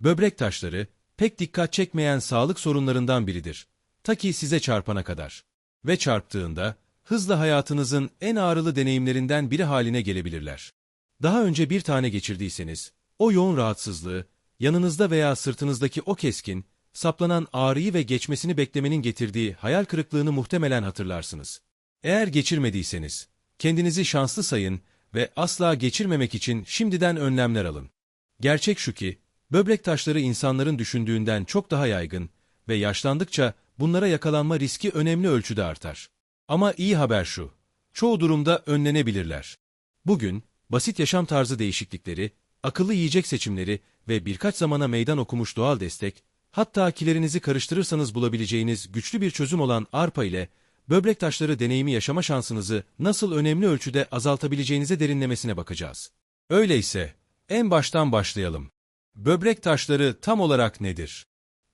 Böbrek taşları, pek dikkat çekmeyen sağlık sorunlarından biridir. Ta ki size çarpana kadar. Ve çarptığında, hızla hayatınızın en ağrılı deneyimlerinden biri haline gelebilirler. Daha önce bir tane geçirdiyseniz, o yoğun rahatsızlığı, yanınızda veya sırtınızdaki o keskin, saplanan ağrıyı ve geçmesini beklemenin getirdiği hayal kırıklığını muhtemelen hatırlarsınız. Eğer geçirmediyseniz, kendinizi şanslı sayın ve asla geçirmemek için şimdiden önlemler alın. Gerçek şu ki, böbrek taşları insanların düşündüğünden çok daha yaygın ve yaşlandıkça bunlara yakalanma riski önemli ölçüde artar. Ama iyi haber şu, çoğu durumda önlenebilirler. Bugün, basit yaşam tarzı değişiklikleri, akıllı yiyecek seçimleri ve birkaç zamana meydan okumuş doğal destek, hatta kilerinizi karıştırırsanız bulabileceğiniz güçlü bir çözüm olan arpa ile böbrek taşları deneyimi yaşama şansınızı nasıl önemli ölçüde azaltabileceğinize derinlemesine bakacağız. Öyleyse, en baştan başlayalım. Böbrek taşları tam olarak nedir?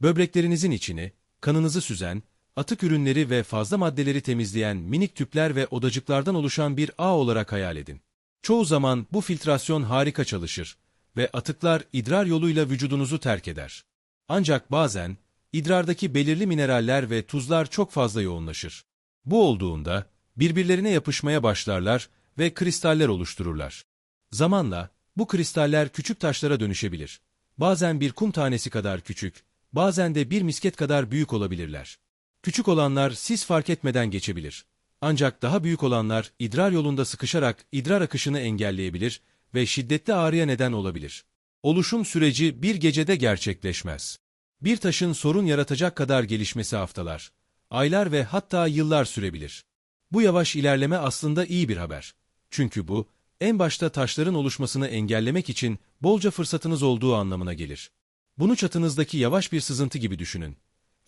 Böbreklerinizin içini, kanınızı süzen, atık ürünleri ve fazla maddeleri temizleyen minik tüpler ve odacıklardan oluşan bir ağ olarak hayal edin. Çoğu zaman bu filtrasyon harika çalışır ve atıklar idrar yoluyla vücudunuzu terk eder. Ancak bazen, idrardaki belirli mineraller ve tuzlar çok fazla yoğunlaşır. Bu olduğunda, birbirlerine yapışmaya başlarlar ve kristaller oluştururlar. Zamanla, bu kristaller küçük taşlara dönüşebilir. Bazen bir kum tanesi kadar küçük, bazen de bir misket kadar büyük olabilirler. Küçük olanlar siz fark etmeden geçebilir. Ancak daha büyük olanlar idrar yolunda sıkışarak idrar akışını engelleyebilir ve şiddetli ağrıya neden olabilir. Oluşum süreci bir gecede gerçekleşmez. Bir taşın sorun yaratacak kadar gelişmesi haftalar, aylar ve hatta yıllar sürebilir. Bu yavaş ilerleme aslında iyi bir haber. Çünkü bu, en başta taşların oluşmasını engellemek için bolca fırsatınız olduğu anlamına gelir. Bunu çatınızdaki yavaş bir sızıntı gibi düşünün.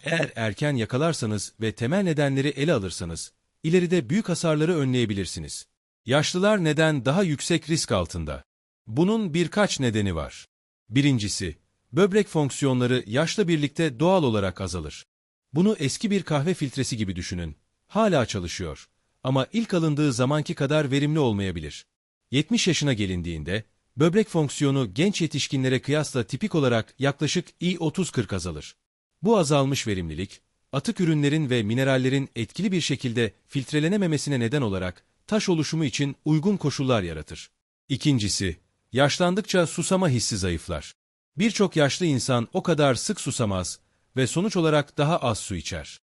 Eğer erken yakalarsanız ve temel nedenleri ele alırsanız, ileride büyük hasarları önleyebilirsiniz. Yaşlılar neden daha yüksek risk altında? Bunun birkaç nedeni var. Birincisi, böbrek fonksiyonları yaşla birlikte doğal olarak azalır. Bunu eski bir kahve filtresi gibi düşünün. Hala çalışıyor ama ilk alındığı zamanki kadar verimli olmayabilir. 70 yaşına gelindiğinde, böbrek fonksiyonu genç yetişkinlere kıyasla tipik olarak yaklaşık i30-40 azalır. Bu azalmış verimlilik, atık ürünlerin ve minerallerin etkili bir şekilde filtrelenememesine neden olarak taş oluşumu için uygun koşullar yaratır. İkincisi, yaşlandıkça susama hissi zayıflar. Birçok yaşlı insan o kadar sık susamaz ve sonuç olarak daha az su içer.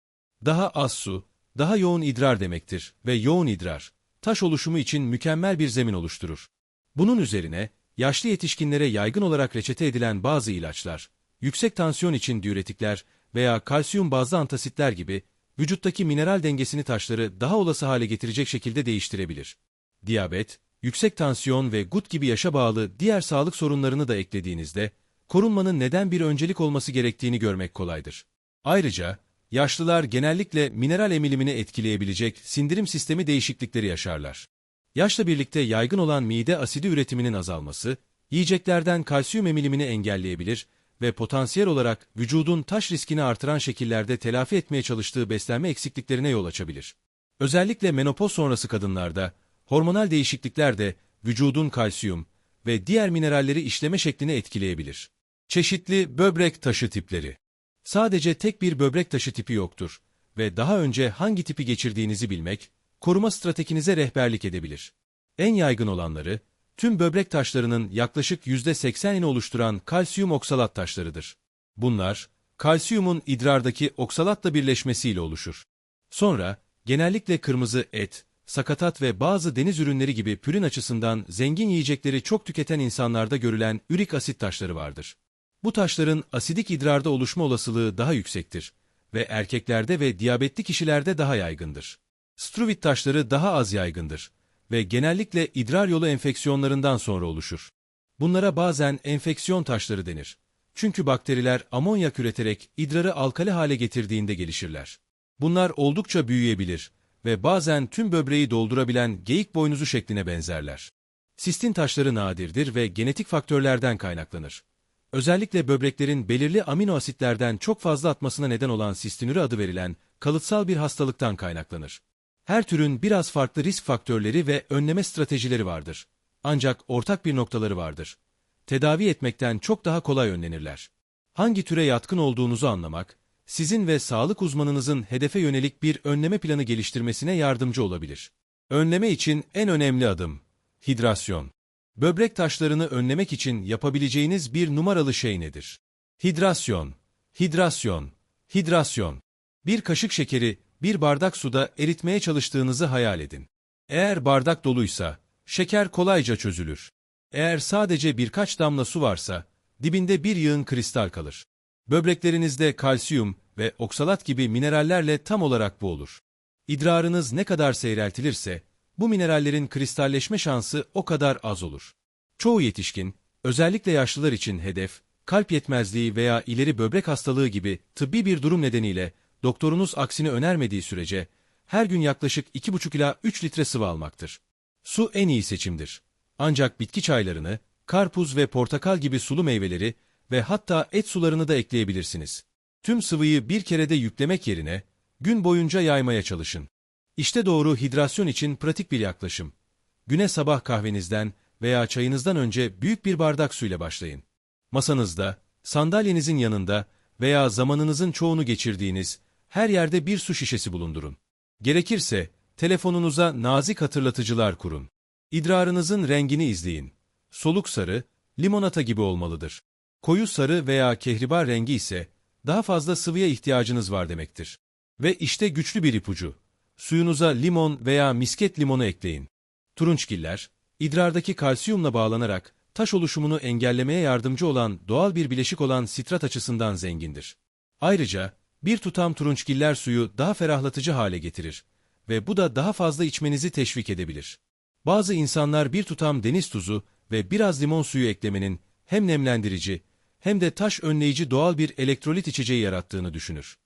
Daha az su, daha yoğun idrar demektir ve yoğun idrar, taş oluşumu için mükemmel bir zemin oluşturur. Bunun üzerine, yaşlı yetişkinlere yaygın olarak reçete edilen bazı ilaçlar, yüksek tansiyon için diüretikler veya kalsiyum bazlı antasitler gibi vücuttaki mineral dengesini taşları daha olası hale getirecek şekilde değiştirebilir. Diyabet, yüksek tansiyon ve gut gibi yaşa bağlı diğer sağlık sorunlarını da eklediğinizde, korunmanın neden bir öncelik olması gerektiğini görmek kolaydır. Ayrıca, yaşlılar genellikle mineral emilimini etkileyebilecek sindirim sistemi değişiklikleri yaşarlar. Yaşla birlikte yaygın olan mide asidi üretiminin azalması, yiyeceklerden kalsiyum emilimini engelleyebilir ve potansiyel olarak vücudun taş riskini artıran şekillerde telafi etmeye çalıştığı beslenme eksikliklerine yol açabilir. Özellikle menopoz sonrası kadınlarda, hormonal değişiklikler de vücudun kalsiyum ve diğer mineralleri işleme şeklini etkileyebilir. Çeşitli böbrek taşı tipleri Sadece tek bir böbrek taşı tipi yoktur ve daha önce hangi tipi geçirdiğinizi bilmek, koruma stratejinize rehberlik edebilir. En yaygın olanları, tüm böbrek taşlarının yaklaşık %80'ini oluşturan kalsiyum oksalat taşlarıdır. Bunlar, kalsiyumun idrardaki oksalatla birleşmesiyle oluşur. Sonra, genellikle kırmızı et, sakatat ve bazı deniz ürünleri gibi pürün açısından zengin yiyecekleri çok tüketen insanlarda görülen ürik asit taşları vardır. Bu taşların asidik idrarda oluşma olasılığı daha yüksektir ve erkeklerde ve diyabetli kişilerde daha yaygındır. Struvit taşları daha az yaygındır ve genellikle idrar yolu enfeksiyonlarından sonra oluşur. Bunlara bazen enfeksiyon taşları denir. Çünkü bakteriler amonyak üreterek idrarı alkali hale getirdiğinde gelişirler. Bunlar oldukça büyüyebilir ve bazen tüm böbreği doldurabilen geyik boynuzu şekline benzerler. Sistin taşları nadirdir ve genetik faktörlerden kaynaklanır. Özellikle böbreklerin belirli amino asitlerden çok fazla atmasına neden olan sistinürü adı verilen kalıtsal bir hastalıktan kaynaklanır. Her türün biraz farklı risk faktörleri ve önleme stratejileri vardır. Ancak ortak bir noktaları vardır. Tedavi etmekten çok daha kolay önlenirler. Hangi türe yatkın olduğunuzu anlamak, sizin ve sağlık uzmanınızın hedefe yönelik bir önleme planı geliştirmesine yardımcı olabilir. Önleme için en önemli adım, hidrasyon. Böbrek taşlarını önlemek için yapabileceğiniz bir numaralı şey nedir? Hidrasyon, hidrasyon, hidrasyon. Bir kaşık şekeri bir bardak suda eritmeye çalıştığınızı hayal edin. Eğer bardak doluysa, şeker kolayca çözülür. Eğer sadece birkaç damla su varsa, dibinde bir yığın kristal kalır. Böbreklerinizde kalsiyum ve oksalat gibi minerallerle tam olarak bu olur. İdrarınız ne kadar seyreltilirse, bu minerallerin kristalleşme şansı o kadar az olur. Çoğu yetişkin, özellikle yaşlılar için hedef, kalp yetmezliği veya ileri böbrek hastalığı gibi tıbbi bir durum nedeniyle doktorunuz aksini önermediği sürece her gün yaklaşık 2,5 ila 3 litre sıvı almaktır. Su en iyi seçimdir. Ancak bitki çaylarını, karpuz ve portakal gibi sulu meyveleri ve hatta et sularını da ekleyebilirsiniz. Tüm sıvıyı bir kerede yüklemek yerine gün boyunca yaymaya çalışın. İşte doğru hidrasyon için pratik bir yaklaşım. Güne sabah kahvenizden veya çayınızdan önce büyük bir bardak suyla başlayın. Masanızda, sandalyenizin yanında veya zamanınızın çoğunu geçirdiğiniz her yerde bir su şişesi bulundurun. Gerekirse telefonunuza nazik hatırlatıcılar kurun. İdrarınızın rengini izleyin. Soluk sarı, limonata gibi olmalıdır. Koyu sarı veya kehribar rengi ise daha fazla sıvıya ihtiyacınız var demektir. Ve işte güçlü bir ipucu. Suyunuza limon veya misket limonu ekleyin. Turunçgiller, idrardaki kalsiyumla bağlanarak taş oluşumunu engellemeye yardımcı olan doğal bir bileşik olan sitrat açısından zengindir. Ayrıca bir tutam turunçgiller suyu daha ferahlatıcı hale getirir ve bu da daha fazla içmenizi teşvik edebilir. Bazı insanlar bir tutam deniz tuzu ve biraz limon suyu eklemenin hem nemlendirici hem de taş önleyici doğal bir elektrolit içeceği yarattığını düşünür.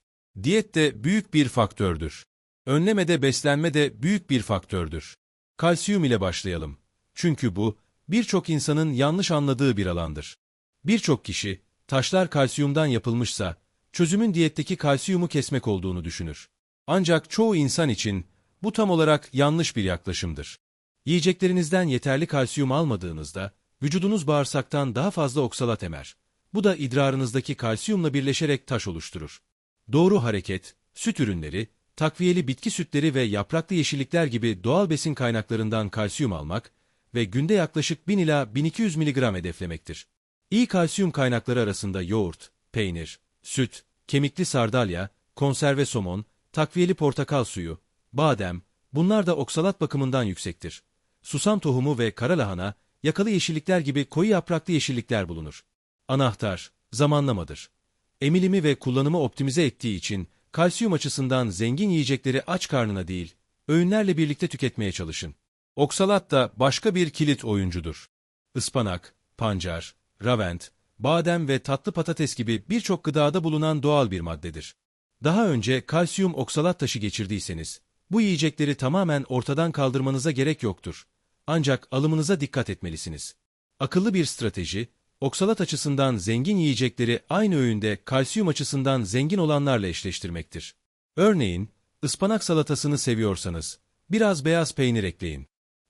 Diyet de büyük bir faktördür. Önlemede beslenme de büyük bir faktördür. Kalsiyum ile başlayalım. Çünkü bu, birçok insanın yanlış anladığı bir alandır. Birçok kişi, taşlar kalsiyumdan yapılmışsa, çözümün diyetteki kalsiyumu kesmek olduğunu düşünür. Ancak çoğu insan için bu tam olarak yanlış bir yaklaşımdır. Yiyeceklerinizden yeterli kalsiyum almadığınızda, vücudunuz bağırsaktan daha fazla oksalat emer. Bu da idrarınızdaki kalsiyumla birleşerek taş oluşturur. Doğru hareket, süt ürünleri, takviyeli bitki sütleri ve yapraklı yeşillikler gibi doğal besin kaynaklarından kalsiyum almak ve günde yaklaşık 1000 ila 1200 mg hedeflemektir. İyi kalsiyum kaynakları arasında yoğurt, peynir, süt, kemikli sardalya, konserve somon, takviyeli portakal suyu, badem, bunlar da oksalat bakımından yüksektir. Susam tohumu ve kara lahana, yakalı yeşillikler gibi koyu yapraklı yeşillikler bulunur. Anahtar, zamanlamadır. Emilimi ve kullanımı optimize ettiği için kalsiyum açısından zengin yiyecekleri aç karnına değil, öğünlerle birlikte tüketmeye çalışın. Oksalat da başka bir kilit oyuncudur. Ispanak, pancar, ravent, badem ve tatlı patates gibi birçok gıdada bulunan doğal bir maddedir. Daha önce kalsiyum oksalat taşı geçirdiyseniz, bu yiyecekleri tamamen ortadan kaldırmanıza gerek yoktur. Ancak alımınıza dikkat etmelisiniz. Akıllı bir strateji, oksalat açısından zengin yiyecekleri aynı öğünde kalsiyum açısından zengin olanlarla eşleştirmektir. Örneğin, ıspanak salatasını seviyorsanız, biraz beyaz peynir ekleyin.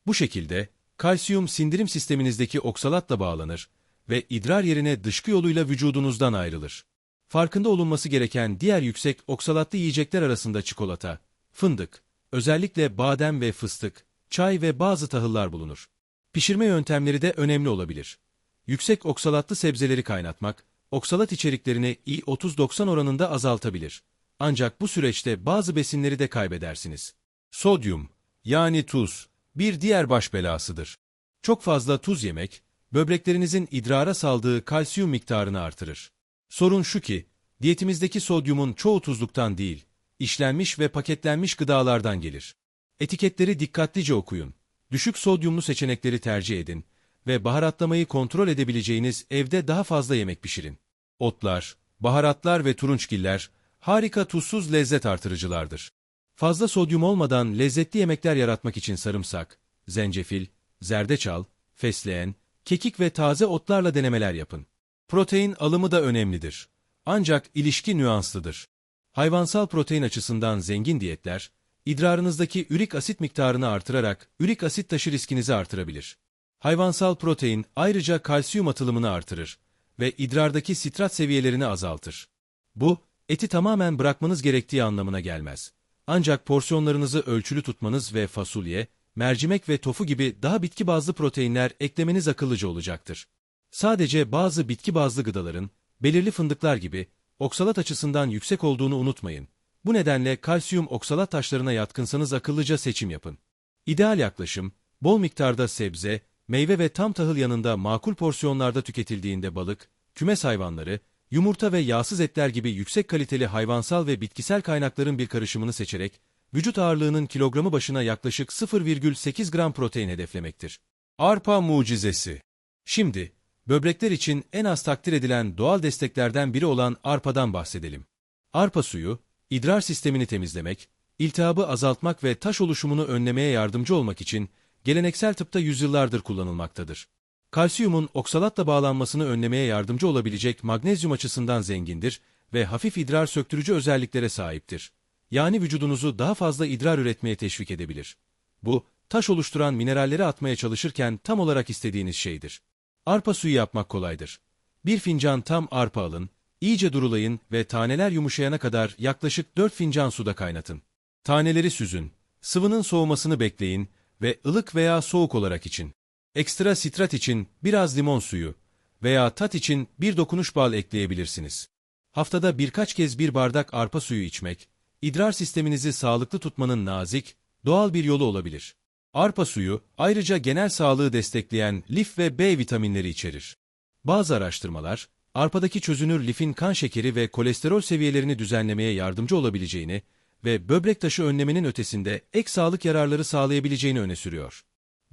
Bu şekilde, kalsiyum sindirim sisteminizdeki oksalatla bağlanır ve idrar yerine dışkı yoluyla vücudunuzdan ayrılır. Farkında olunması gereken diğer yüksek oksalatlı yiyecekler arasında çikolata, fındık, özellikle badem ve fıstık, çay ve bazı tahıllar bulunur. Pişirme yöntemleri de önemli olabilir. Yüksek oksalatlı sebzeleri kaynatmak, oksalat içeriklerini I30-90 oranında azaltabilir. Ancak bu süreçte bazı besinleri de kaybedersiniz. Sodyum, yani tuz, bir diğer baş belasıdır. Çok fazla tuz yemek, böbreklerinizin idrara saldığı kalsiyum miktarını artırır. Sorun şu ki, diyetimizdeki sodyumun çoğu tuzluktan değil, işlenmiş ve paketlenmiş gıdalardan gelir. Etiketleri dikkatlice okuyun. Düşük sodyumlu seçenekleri tercih edin ve baharatlamayı kontrol edebileceğiniz evde daha fazla yemek pişirin. Otlar, baharatlar ve turunçgiller harika tuzsuz lezzet artırıcılardır. Fazla sodyum olmadan lezzetli yemekler yaratmak için sarımsak, zencefil, zerdeçal, fesleğen, kekik ve taze otlarla denemeler yapın. Protein alımı da önemlidir. Ancak ilişki nüanslıdır. Hayvansal protein açısından zengin diyetler, idrarınızdaki ürik asit miktarını artırarak ürik asit taşı riskinizi artırabilir. Hayvansal protein ayrıca kalsiyum atılımını artırır ve idrardaki sitrat seviyelerini azaltır. Bu, eti tamamen bırakmanız gerektiği anlamına gelmez. Ancak porsiyonlarınızı ölçülü tutmanız ve fasulye, mercimek ve tofu gibi daha bitki bazlı proteinler eklemeniz akıllıca olacaktır. Sadece bazı bitki bazlı gıdaların, belirli fındıklar gibi, oksalat açısından yüksek olduğunu unutmayın. Bu nedenle kalsiyum oksalat taşlarına yatkınsanız akıllıca seçim yapın. İdeal yaklaşım, bol miktarda sebze, meyve ve tam tahıl yanında makul porsiyonlarda tüketildiğinde balık, kümes hayvanları, yumurta ve yağsız etler gibi yüksek kaliteli hayvansal ve bitkisel kaynakların bir karışımını seçerek, vücut ağırlığının kilogramı başına yaklaşık 0,8 gram protein hedeflemektir. Arpa mucizesi Şimdi, böbrekler için en az takdir edilen doğal desteklerden biri olan arpadan bahsedelim. Arpa suyu, idrar sistemini temizlemek, iltihabı azaltmak ve taş oluşumunu önlemeye yardımcı olmak için geleneksel tıpta yüzyıllardır kullanılmaktadır. Kalsiyumun oksalatla bağlanmasını önlemeye yardımcı olabilecek magnezyum açısından zengindir ve hafif idrar söktürücü özelliklere sahiptir. Yani vücudunuzu daha fazla idrar üretmeye teşvik edebilir. Bu, taş oluşturan mineralleri atmaya çalışırken tam olarak istediğiniz şeydir. Arpa suyu yapmak kolaydır. Bir fincan tam arpa alın, iyice durulayın ve taneler yumuşayana kadar yaklaşık 4 fincan suda kaynatın. Taneleri süzün, sıvının soğumasını bekleyin ve ılık veya soğuk olarak için. Ekstra sitrat için biraz limon suyu veya tat için bir dokunuş bal ekleyebilirsiniz. Haftada birkaç kez bir bardak arpa suyu içmek, idrar sisteminizi sağlıklı tutmanın nazik, doğal bir yolu olabilir. Arpa suyu ayrıca genel sağlığı destekleyen lif ve B vitaminleri içerir. Bazı araştırmalar, arpadaki çözünür lifin kan şekeri ve kolesterol seviyelerini düzenlemeye yardımcı olabileceğini ve böbrek taşı önlemenin ötesinde ek sağlık yararları sağlayabileceğini öne sürüyor.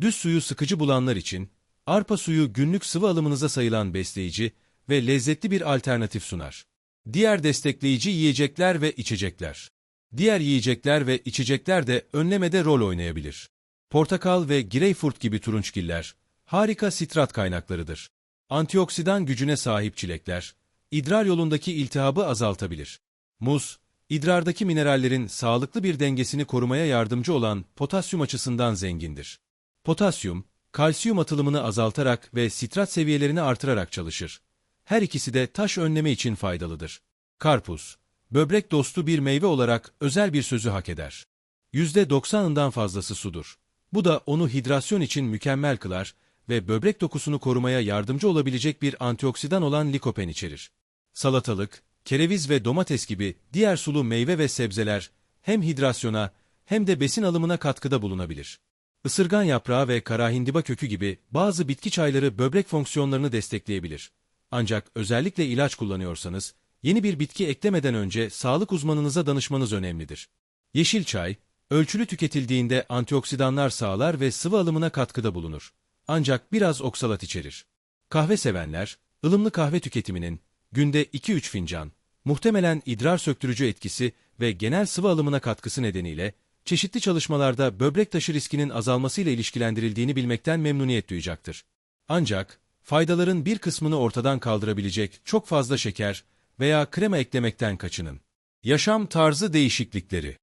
Düz suyu sıkıcı bulanlar için, arpa suyu günlük sıvı alımınıza sayılan besleyici ve lezzetli bir alternatif sunar. Diğer destekleyici yiyecekler ve içecekler. Diğer yiyecekler ve içecekler de önlemede rol oynayabilir. Portakal ve greyfurt gibi turunçgiller, harika sitrat kaynaklarıdır. Antioksidan gücüne sahip çilekler, idrar yolundaki iltihabı azaltabilir. Muz, idrardaki minerallerin sağlıklı bir dengesini korumaya yardımcı olan potasyum açısından zengindir. Potasyum, kalsiyum atılımını azaltarak ve sitrat seviyelerini artırarak çalışır. Her ikisi de taş önleme için faydalıdır. Karpuz, böbrek dostu bir meyve olarak özel bir sözü hak eder. %90'ından fazlası sudur. Bu da onu hidrasyon için mükemmel kılar ve böbrek dokusunu korumaya yardımcı olabilecek bir antioksidan olan likopen içerir. Salatalık, kereviz ve domates gibi diğer sulu meyve ve sebzeler hem hidrasyona hem de besin alımına katkıda bulunabilir. Isırgan yaprağı ve karahindiba kökü gibi bazı bitki çayları böbrek fonksiyonlarını destekleyebilir. Ancak özellikle ilaç kullanıyorsanız, yeni bir bitki eklemeden önce sağlık uzmanınıza danışmanız önemlidir. Yeşil çay, ölçülü tüketildiğinde antioksidanlar sağlar ve sıvı alımına katkıda bulunur. Ancak biraz oksalat içerir. Kahve sevenler, ılımlı kahve tüketiminin günde 2-3 fincan, muhtemelen idrar söktürücü etkisi ve genel sıvı alımına katkısı nedeniyle çeşitli çalışmalarda böbrek taşı riskinin azalmasıyla ilişkilendirildiğini bilmekten memnuniyet duyacaktır. Ancak faydaların bir kısmını ortadan kaldırabilecek çok fazla şeker veya krema eklemekten kaçının. Yaşam tarzı değişiklikleri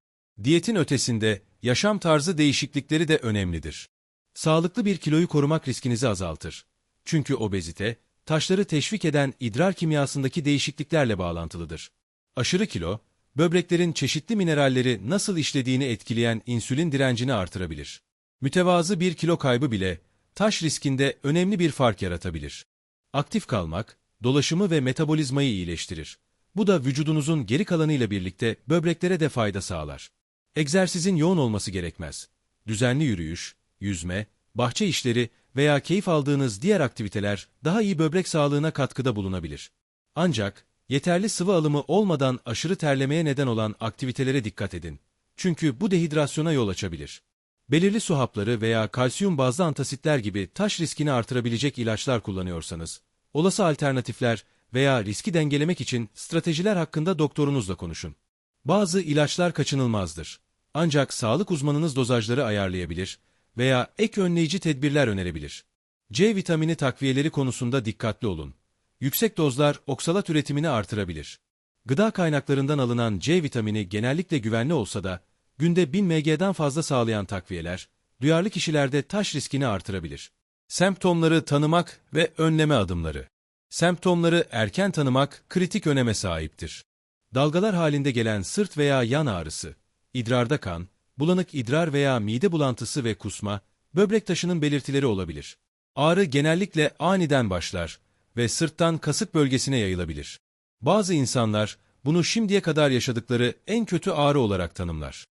Diyetin ötesinde yaşam tarzı değişiklikleri de önemlidir. Sağlıklı bir kiloyu korumak riskinizi azaltır. Çünkü obezite, taşları teşvik eden idrar kimyasındaki değişikliklerle bağlantılıdır. Aşırı kilo, böbreklerin çeşitli mineralleri nasıl işlediğini etkileyen insülin direncini artırabilir. Mütevazı bir kilo kaybı bile taş riskinde önemli bir fark yaratabilir. Aktif kalmak, dolaşımı ve metabolizmayı iyileştirir. Bu da vücudunuzun geri kalanıyla birlikte böbreklere de fayda sağlar. Egzersizin yoğun olması gerekmez. Düzenli yürüyüş, yüzme, bahçe işleri veya keyif aldığınız diğer aktiviteler daha iyi böbrek sağlığına katkıda bulunabilir. Ancak yeterli sıvı alımı olmadan aşırı terlemeye neden olan aktivitelere dikkat edin. Çünkü bu dehidrasyona yol açabilir. Belirli su hapları veya kalsiyum bazlı antasitler gibi taş riskini artırabilecek ilaçlar kullanıyorsanız, olası alternatifler veya riski dengelemek için stratejiler hakkında doktorunuzla konuşun. Bazı ilaçlar kaçınılmazdır. Ancak sağlık uzmanınız dozajları ayarlayabilir veya ek önleyici tedbirler önerebilir. C vitamini takviyeleri konusunda dikkatli olun. Yüksek dozlar oksalat üretimini artırabilir. Gıda kaynaklarından alınan C vitamini genellikle güvenli olsa da, günde 1000 mg'den fazla sağlayan takviyeler, duyarlı kişilerde taş riskini artırabilir. Semptomları tanımak ve önleme adımları Semptomları erken tanımak kritik öneme sahiptir. Dalgalar halinde gelen sırt veya yan ağrısı, idrarda kan, bulanık idrar veya mide bulantısı ve kusma, böbrek taşının belirtileri olabilir. Ağrı genellikle aniden başlar ve sırttan kasık böbgesine yayılabilir. Bazı insanlar bunu şimdiye kadar yaşadıkları en kötü ağrı olarak tanımlar.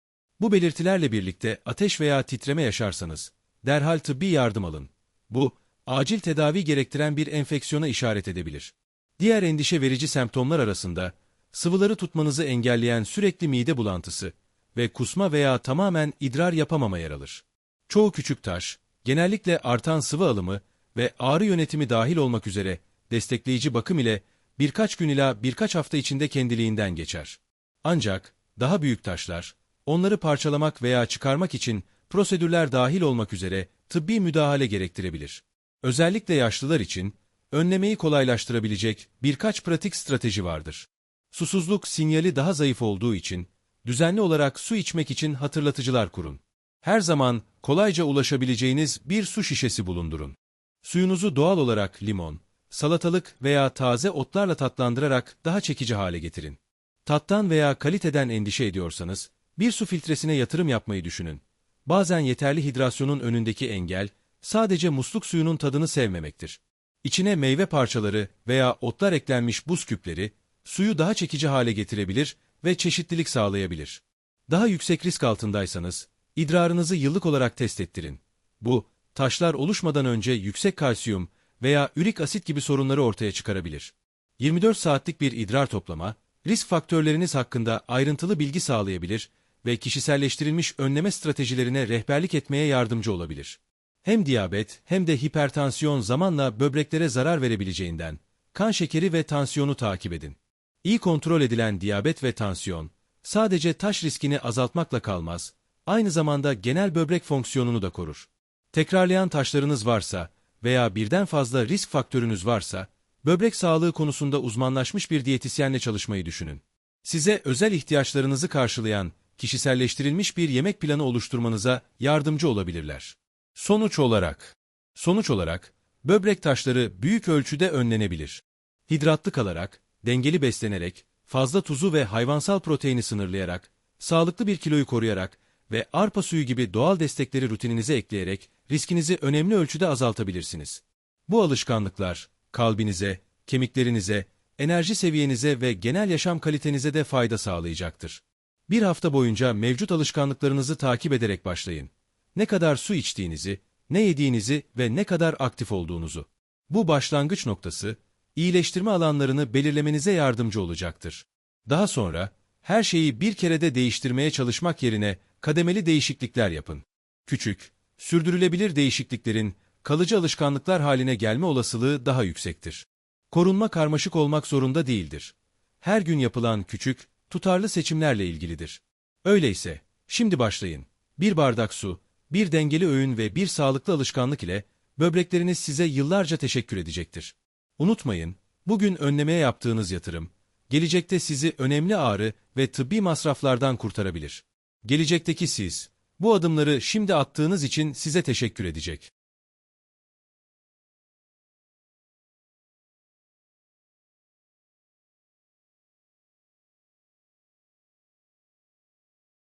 Bu belirtilerle birlikte ateş veya titreme yaşarsanız, derhal tıbbi yardım alın. Bu, acil tedavi gerektiren bir enfeksiyona işaret edebilir. Diğer endişe verici semptomlar arasında, sıvıları tutmanızı engelleyen sürekli mide bulantısı ve kusma veya tamamen idrar yapamama yer alır. Çoğu küçük taş, genellikle artan sıvı alımı ve ağrı yönetimi dahil olmak üzere destekleyici bakım ile birkaç gün ila birkaç hafta içinde kendiliğinden geçer. Ancak daha büyük taşlar, onları parçalamak veya çıkarmak için prosedürler dahil olmak üzere tıbbi müdahale gerektirebilir. Özellikle yaşlılar için önlemeyi kolaylaştırabilecek birkaç pratik strateji vardır. Susuzluk sinyali daha zayıf olduğu için düzenli olarak su içmek için hatırlatıcılar kurun. Her zaman kolayca ulaşabileceğiniz bir su şişesi bulundurun. Suyunuzu doğal olarak limon, salatalık veya taze otlarla tatlandırarak daha çekici hale getirin. Tattan veya kaliteden endişe ediyorsanız, bir su filtresine yatırım yapmayı düşünün. Bazen yeterli hidrasyonun önündeki engel, sadece musluk suyunun tadını sevmemektir. İçine meyve parçaları veya otlar eklenmiş buz küpleri, suyu daha çekici hale getirebilir ve çeşitlilik sağlayabilir. Daha yüksek risk altındaysanız, idrarınızı yıllık olarak test ettirin. Bu, taşlar oluşmadan önce yüksek kalsiyum veya ürik asit gibi sorunları ortaya çıkarabilir. 24 saatlik bir idrar toplama, risk faktörleriniz hakkında ayrıntılı bilgi sağlayabilir ve kişiselleştirilmiş önleme stratejilerine rehberlik etmeye yardımcı olabilir. Hem diyabet hem de hipertansiyon zamanla böbreklere zarar verebileceğinden, kan şekeri ve tansiyonu takip edin. İyi kontrol edilen diyabet ve tansiyon, sadece taş riskini azaltmakla kalmaz, aynı zamanda genel böbrek fonksiyonunu da korur. Tekrarlayan taşlarınız varsa veya birden fazla risk faktörünüz varsa, böbrek sağlığı konusunda uzmanlaşmış bir diyetisyenle çalışmayı düşünün. Size özel ihtiyaçlarınızı karşılayan, kişiselleştirilmiş bir yemek planı oluşturmanıza yardımcı olabilirler. Sonuç olarak, sonuç olarak, böbrek taşları büyük ölçüde önlenebilir. Hidratlı kalarak, dengeli beslenerek, fazla tuzu ve hayvansal proteini sınırlayarak, sağlıklı bir kiloyu koruyarak ve arpa suyu gibi doğal destekleri rutininize ekleyerek riskinizi önemli ölçüde azaltabilirsiniz. Bu alışkanlıklar, kalbinize, kemiklerinize, enerji seviyenize ve genel yaşam kalitenize de fayda sağlayacaktır. Bir hafta boyunca mevcut alışkanlıklarınızı takip ederek başlayın. Ne kadar su içtiğinizi, ne yediğinizi ve ne kadar aktif olduğunuzu. Bu başlangıç noktası, iyileştirme alanlarını belirlemenize yardımcı olacaktır. Daha sonra, her şeyi bir kerede değiştirmeye çalışmak yerine kademeli değişiklikler yapın. Küçük, sürdürülebilir değişikliklerin kalıcı alışkanlıklar haline gelme olasılığı daha yüksektir. Korunma karmaşık olmak zorunda değildir. Her gün yapılan küçük, tutarlı seçimlerle ilgilidir. Öyleyse, şimdi başlayın. Bir bardak su, bir dengeli öğün ve bir sağlıklı alışkanlık ile böbrekleriniz size yıllarca teşekkür edecektir. Unutmayın, bugün önlemeye yaptığınız yatırım, gelecekte sizi önemli ağrı ve tıbbi masraflardan kurtarabilir. Gelecekteki siz, bu adımları şimdi attığınız için size teşekkür edecek.